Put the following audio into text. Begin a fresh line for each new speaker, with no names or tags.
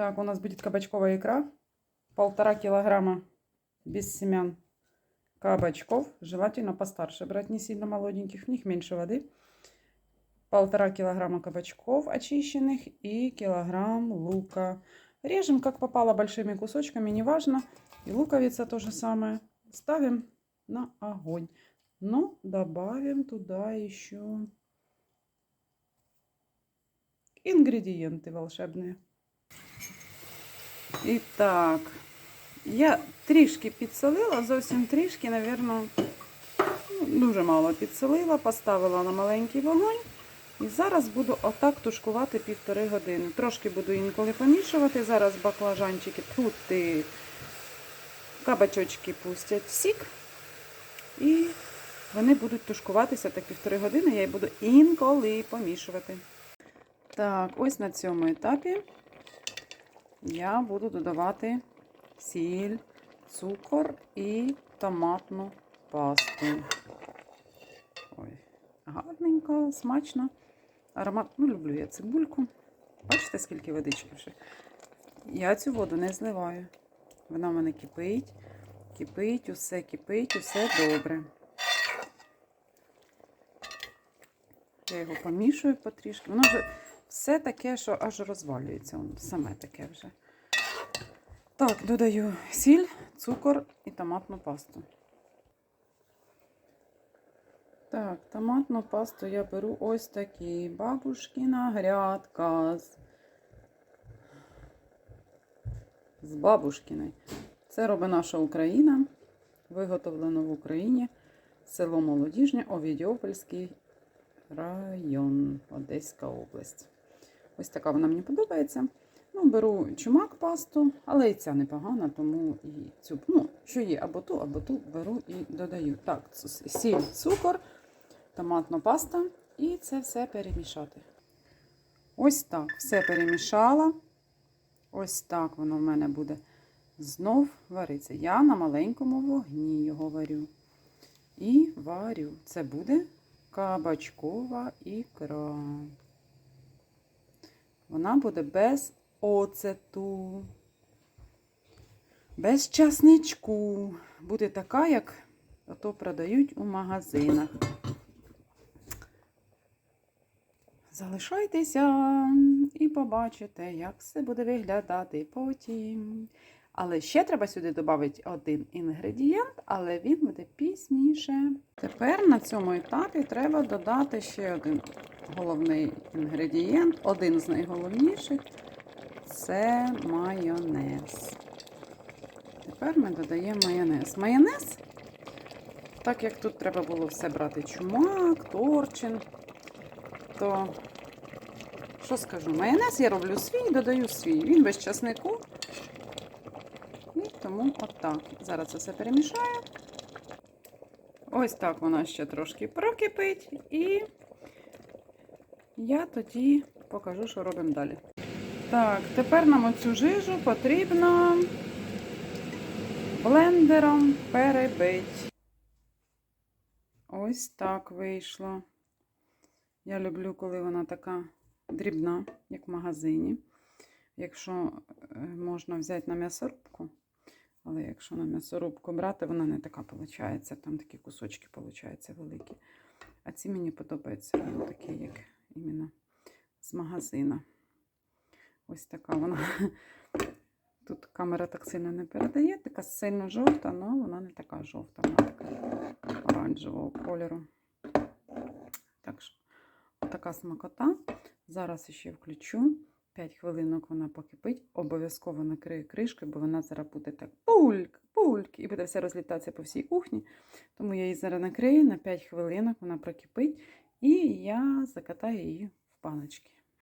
Так, у нас будет кабачковая икра. Полтора килограмма без семян кабачков. Желательно постарше брать, не сильно молоденьких. В них меньше воды. Полтора килограмма кабачков очищенных и килограмм лука. Режем как попало большими кусочками, неважно. И луковица то же самое. Ставим на огонь. Но добавим туда еще ингредиенты волшебные. І так, я трішки підсолила, зовсім трішки, напевно, дуже мало підсолила, поставила на маленький вогонь. І зараз буду отак тушкувати півтори години. Трошки буду інколи помішувати. Зараз баклажанчики тут кабачочки пустять сік. І вони будуть тушкуватися так півтори години. Я їх буду інколи помішувати. Так, ось на цьому етапі я буду додавати сіль, цукор і томатну пасту. Ой, гарненько, смачно. Аромат, ну, люблю я цибульку. Бачите, скільки водички вже? Я цю воду не зливаю. Вона в мене кипить, кипить, усе кипить, усе добре. Я його помішую потрішки. Воно вже все таке, що аж розвалюється. Саме таке вже. Так, додаю сіль, цукор і томатну пасту. Так, томатну пасту я беру ось такі. Бабушкіна грядка. З, з бабушкіної. Це робить наша Україна. Виготовлено в Україні. Село Молодіжнє, Овідіопольський район, Одеська область. Ось така вона мені подобається. Ну, беру чумак пасту, але і ця непогана, тому і цю, ну, що є, або ту, або ту беру і додаю. Так, сіль, цукор, томатна паста і це все перемішати. Ось так, все перемішала. Ось так воно в мене буде знов вариться. Я на маленькому вогні його варю. І варю. Це буде кабачкова ікра. Вона буде без оцету, без часничку. Буде така, як ото продають у магазинах. Залишайтеся і побачите, як все буде виглядати потім. Але ще треба сюди додати один інгредієнт, але він буде пізніше. Тепер на цьому етапі треба додати ще один головний інгредієнт, один з найголовніших це майонез. Тепер ми додаємо майонез. Майонез, так як тут треба було все брати чумак, торчин, то, що скажу, майонез я роблю свій, додаю свій. Він без часнику. І тому отак. Зараз це все перемішаю. Ось так вона ще трошки прокипить. І я тоді покажу, що робимо далі. Так, тепер нам оцю жижу потрібно блендером перебити. Ось так вийшло. Я люблю, коли вона така дрібна, як в магазині. Якщо е, можна взяти на м'ясорубку, але якщо на м'ясорубку брати, вона не така виходить. Там такі кусочки виходять великі. А ці мені подобаються, вони такі, як іменно з магазина. Ось така вона. Тут камера так сильно не передає, така сильно жовта, але вона не така жовта, вона така оранжевого кольору. Так що, така смакота. Зараз ще включу. 5 хвилинок вона покипить. Обов'язково накрию кришкою, бо вона зараз буде так пульк, пульк, і буде все розлітатися по всій кухні. Тому я її зараз накрию на 5 хвилинок, вона прокипить, і я закатаю її в баночки.